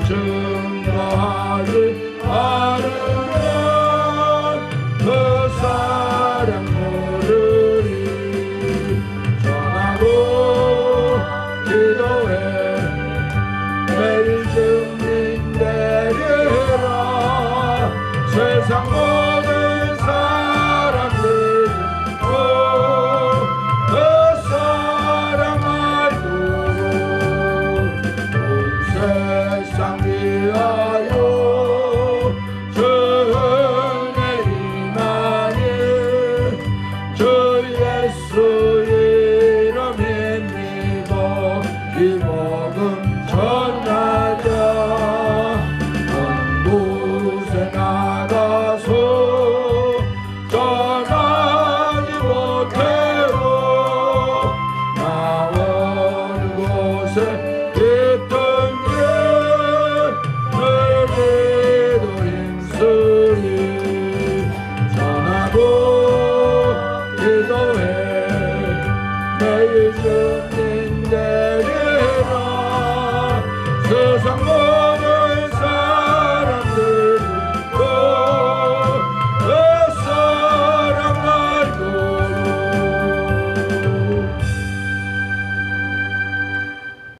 증거하지 않으면 그 사랑 모르리 전하고 기도해. 매일 증인 되리라 세상 sou. Jesus.